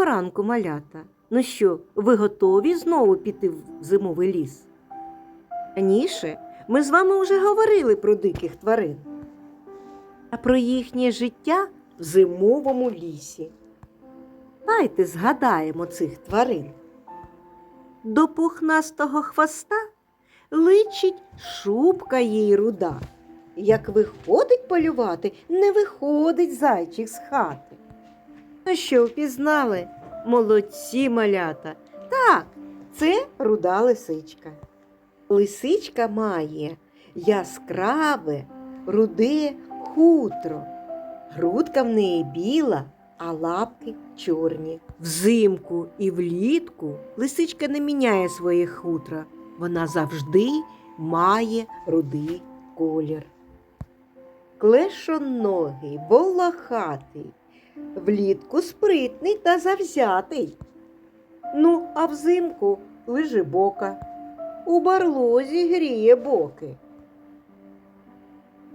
Доброго ранку, малята. Ну що, ви готові знову піти в зимовий ліс? Раніше ми з вами вже говорили про диких тварин, а про їхнє життя в зимовому лісі. Давайте згадаємо цих тварин. До пухнастого хвоста личить шубка їй руда. Як виходить полювати, не виходить зайчик з хати. Ну що, впізнали? Молодці малята. Так, це руда лисичка. Лисичка має яскраве, руде хутро. Грудка в неї біла, а лапки чорні. Взимку і влітку лисичка не міняє своє хутра. Вона завжди має рудий колір. Клешоногий, волохатий, влітку спритний та завзятий. Ну, а взимку лежебока, у барлозі гріє боки.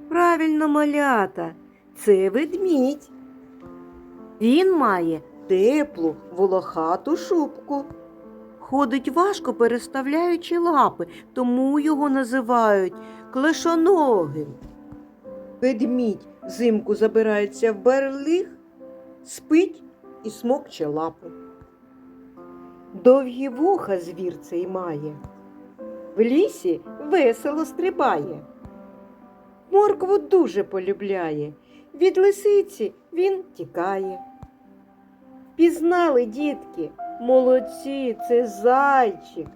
Правильно, малята, це ведмідь. Він має теплу волохату шубку. Ходить важко, переставляючи лапи, тому його називають клешоногим. Ведмідь взимку забирається в берліг, спить і смокче лапу. Довгі вуха звір цей має, в лісі весело стрибає. Моркву дуже полюбляє, від лисиці він тікає. Пізнали, дітки, молодці, це зайчик.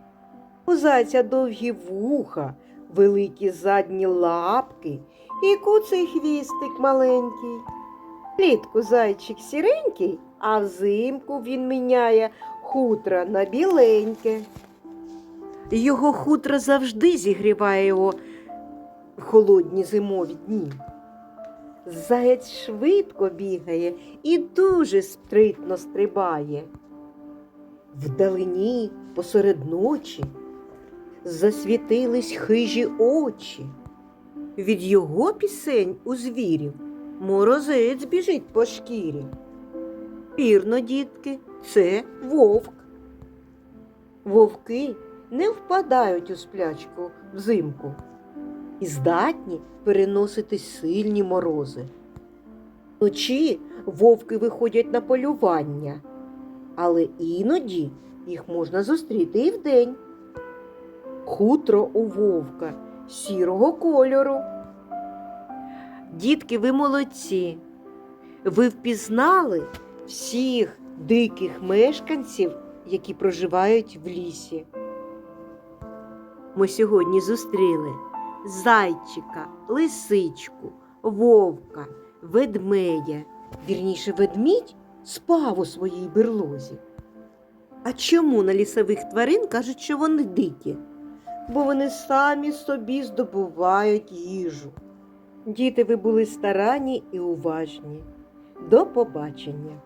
У зайця довгі вуха, великі задні лапки і куций хвістик маленький. Влітку зайчик сіренький, а взимку він міняє хутра на біленьке. Його хутро завжди зігріває його холодні зимові дні. Заєць швидко бігає і дуже спритно стрибає. Вдалині посеред ночі засвітились хижі очі. Від його пісень у звірів морозець біжить по шкірі. Вірно, дітки, це вовк. Вовки не впадають у сплячку взимку і здатні переносити сильні морози. Вночі вовки виходять на полювання, але іноді їх можна зустріти і вдень. Хутро у вовка сірого кольору. Дітки, ви молодці. Ви впізнали всіх диких мешканців, які проживають в лісі. Ми сьогодні зустріли зайчика, лисичку, вовка, ведмедя. Вірніше, ведмідь спав у своїй берлозі. А чому на лісових тварин кажуть, що вони дикі? Бо вони самі собі здобувають їжу. Діти, ви були старанні і уважні. До побачення!